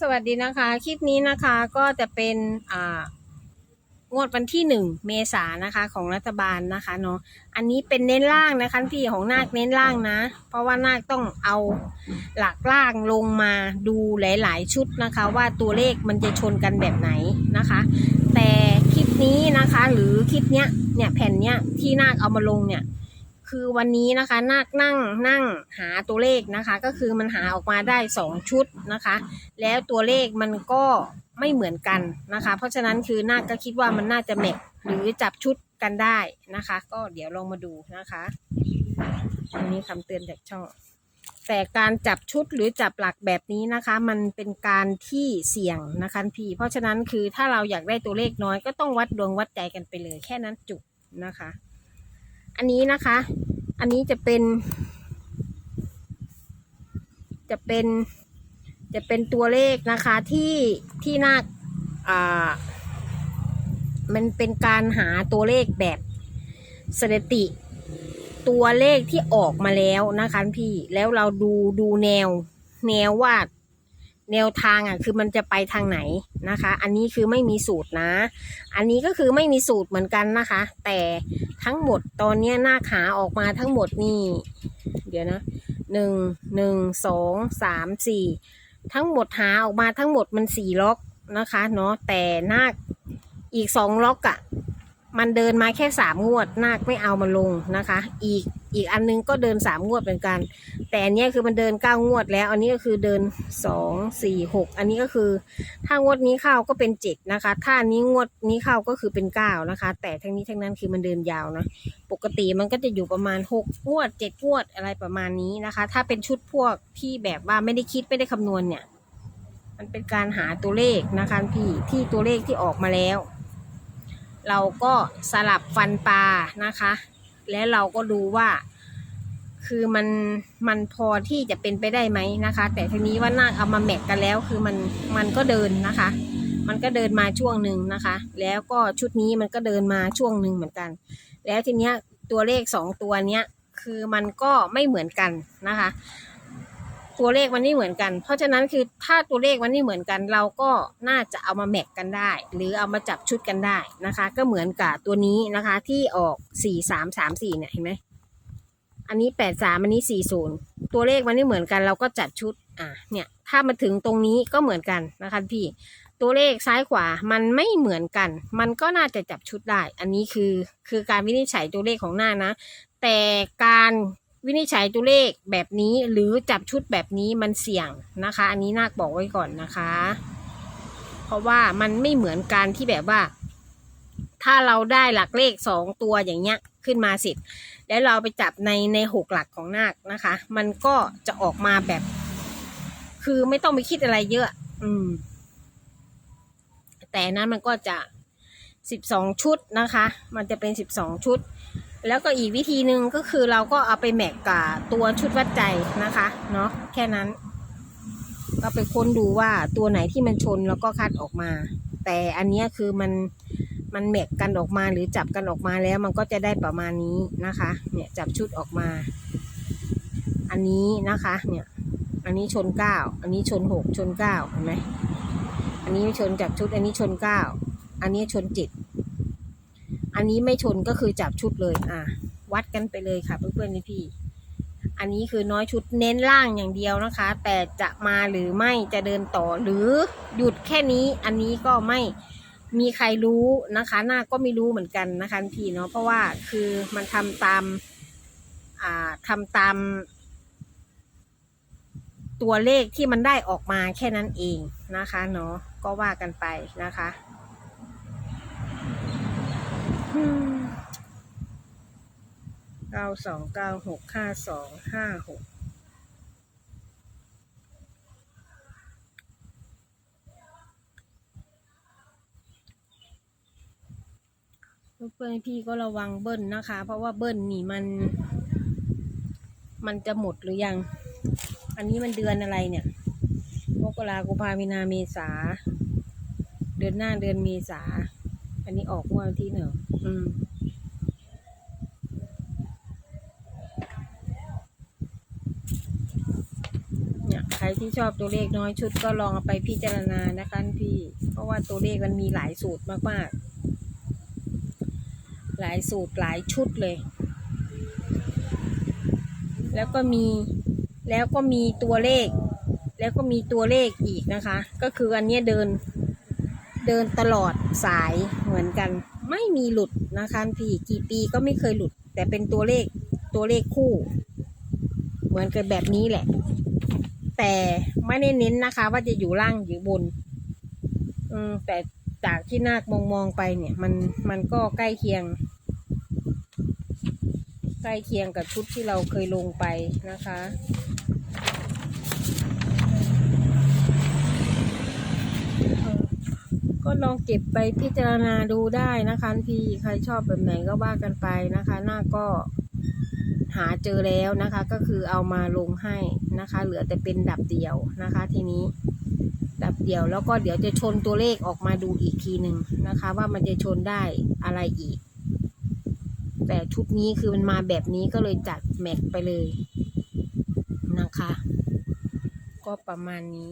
สวัสดีนะคะ คลิปนี้นะคะก็จะเป็นอ่างวดวันที่หนึ่งเมษายนนะคะของรัฐบาลนะคะเนาะอันนี้เป็นเน้นล่างนะคะพี่ของนาคเน้นล่างนะ เพราะว่านาคต้องเอาหลักล่างลงมาดูหลาย ๆ ชุดนะคะ ว่าตัวเลขมันจะชนกันแบบไหนนะคะ แต่คลิปนี้นะคะหรือคลิปเนี้ยเนี่ยแผ่นเนี้ยที่นาคเอามาลงเนี่ย คือวันนี้นะคะนาคนั่งนั่งหาตัวเลขนะคะ ก็คือมันหาออกมาได้สองชุดนะคะ แล้วตัวเลขมันก็ไม่เหมือนกันนะคะ เพราะฉะนั้นคือนาคก็คิดว่ามันน่าจะแมทหรือจับชุดกันได้นะคะ ก็เดี๋ยวลองมาดูนะคะอันนี้คำเตือนจากช่องแต่การจับชุดหรือจับหลักแบบนี้นะคะ มันเป็นการที่เสี่ยงนะคะพี่ เพราะฉะนั้นคือถ้าเราอยากได้ตัวเลขน้อยก็ต้องวัดดวงวัดใจกันไปเลยแค่นั้นจุกนะคะ อันนี้นะคะ อันนี้จะเป็น จะเป็น จะเป็นตัวเลขนะคะที่ที่น่าอ่ามันเป็นการหาตัวเลขแบบสถิติ ตัวเลขที่ออกมาแล้วนะคะพี่แล้วเราดูดูแนว แนวว่า แนวทางอะคือมันจะไปทางไหนนะคะ อันนี้คือไม่มีสูตรนะ อันนี้ก็คือไม่มีสูตรเหมือนกันนะคะ แต่ทั้งหมดตอนนี้หน้าขาออกมาทั้งหมดนี่ เดี๋ยวนะหนึ่งหนึ่งสองสามสี่ทั้งหมดหาออกมาทั้งหมดมันสี่ล็อกนะคะเนาะแต่นาคอีกสองล็อกอะ่ะมันเดินมาแค่สามงวด นาคไม่เอามาลงนะคะ อีกอีกอันนึงก็เดินสามงวดเหมือนกัน แต่อันเนี้ยคือมันเดินเก้างวดแล้ว อันนี้ก็คือเดินสองสี่หกอันนี้ก็คือ ถ้างวดนี้เข้าก็เป็นเจ็ดนะคะ ถ้านี้งวดนี้เข้าก็คือเป็นเก้านะคะ แต่ทั้งนี้ทั้งนั้นคือมันเดินยาวนะปกติมันก็จะอยู่ประมาณหกงวดเจ็ดงวดอะไรประมาณนี้นะคะ ถ้าเป็นชุดพวกที่แบบว่าไม่ได้คิดไม่ได้คำนวณเนี่ย มันเป็นการหาตัวเลขนะคะพี่ที่ตัวเลขที่ออกมาแล้ว เราก็สลับฟันปลานะคะ แล้วเราก็ดูว่า คือมันมันพอที่จะเป็นไปได้ไหมนะคะ แต่ทีนี้ว่านาคเอามาแมทกันแล้ว คือมันมันก็เดินนะคะ มันก็เดินมาช่วงหนึ่งนะคะ แล้วก็ชุดนี้มันก็เดินมาช่วงหนึ่งเหมือนกัน แล้วทีเนี้ยตัวเลขสองตัวเนี้ยคือมันก็ไม่เหมือนกันนะคะ ตัวเลขมันไม่เหมือนกัน เพราะฉะนั้นคือถ้าตัวเลขมันไม่เหมือนกัน เราก็น่าจะเอามาแมทกันได้ หรือเอามาจับชุดกันได้นะคะ ก็เหมือนกับตัวนี้นะคะที่ออกสี่สามสามสี่เนี่ยเห็นไหม อันนี้แปดสามอันนี้สี่ศูนย์ตัวเลขมันไม่เหมือนกัน เราก็จัดชุดอะเนี่ยถ้ามาถึงตรงนี้ก็เหมือนกันนะคะพี่ ตัวเลขซ้ายขวามันไม่เหมือนกัน มันก็น่าจะจับชุดได้ อันนี้คือคือการวินิจฉัยตัวเลขของหน้านะ แต่การวินิจฉัยตัวเลขแบบนี้หรือจับชุดแบบนี้มันเสี่ยงนะคะ อันนี้นาคบอกไว้ก่อนนะคะ เพราะว่ามันไม่เหมือนการที่แบบว่า ถ้าเราได้หลักเลขสองตัวอย่างเงี้ยขึ้นมาเสร็จแล้วเราไปจับในในหกหลักของนาคนะคะ มันก็จะออกมาแบบ คือไม่ต้องไปคิดอะไรเยอะ อืม แต่นั้นมันก็จะสิบสองชุดนะคะ มันจะเป็นสิบสองชุด แล้วก็อีกวิธีหนึ่งก็คือเราก็เอาไปแมกกับตัวชุดวัดใจนะคะ เนาะแค่นั้น ก็ไปค้นดูว่าตัวไหนที่มันชนแล้วก็คัดออกมา แต่อันนี้คือมัน มันแมกกันออกมาหรือจับกันออกมาแล้วมันก็จะได้ประมาณนี้นะคะ เนี่ยจับชุดออกมา อันนี้นะคะ เนี่ย อันนี้ชนเก้าอันนี้ชนหกชนเก้าเห็นไหมอันนี้ชนจากชุด อันนี้ชนเก้าอันนี้ชนเจ็ดอันนี้ไม่ชนก็คือจับชุดเลย อะ วัดกันไปเลยค่ะเพื่อนๆนี่พี่ อันนี้คือน้อยชุดเน้นล่างอย่างเดียวนะคะ แต่จะมาหรือไม่จะเดินต่อหรือหยุดแค่นี้ อันนี้ก็ไม่ มีใครรู้นะคะหน้าก็ไม่รู้เหมือนกันนะคะพี่เนาะเพราะว่าคือมันทำตามอ่าทำตาม ตัวเลขที่มันได้ออกมาแค่นั้นเองนะคะเนาะก็ว่ากันไปนะคะเก้าสองเก้าหกห้าสองห้าหก เพื่อนพี่ก็ระวังเบิ้ลนะคะ เพราะว่าเบิ้ลนี่มัน มันจะหมดหรือยัง อันนี้มันเดือนอะไรเนี่ยมกรากุมภามีนาเมษา เดือนหน้าเดือนเมษา อันนี้ออกวดวันที่หนึ่งอืมเนี่ยใครรที่ชอบตัวเลขน้อยชุดก็ลองเอาไปพิจารณานะคะพี่ เพราะว่าตัวเลขมันมีหลายสูตรมากๆ หลายสูตรหลายชุดเลย แล้วก็มีแล้วก็มีตัวเลข แล้วก็มีตัวเลขอีกนะคะ ก็คืออันเนี้ยเดินเดินตลอดสายเหมือนกัน ไม่มีหลุดนะคะพี่กี่ปีก็ไม่เคยหลุด แต่เป็นตัวเลขตัวเลขคู่ เหมือนกับแบบนี้แหละ แต่ไม่ได้เน้นนะคะ ว่าจะอยู่ล่างหรือบน อืมแต่จากที่นาคมองมองไปเนี่ย มันมันก็ใกล้เคียง ใกล้เคียงกับชุดที่เราเคยลงไปนะคะ ก็ลองเก็บไปพิจารณาดูได้นะคะพี่ใครชอบแบบไหนก็ว่ากันไปนะคะ หน้าก็หาเจอแล้วนะคะ ก็คือเอามาลงให้นะคะ เหลือแต่เป็นดับเดียวนะคะ ทีนี้ดับเดียวแล้วก็เดี๋ยวจะชนตัวเลขออกมาดูอีกทีหนึ่งนะคะ ว่ามันจะชนได้อะไรอีก แต่ชุดนี้คือมันมาแบบนี้ก็เลยจัดแม็กไปเลยนะคะ ก็ประมาณนี้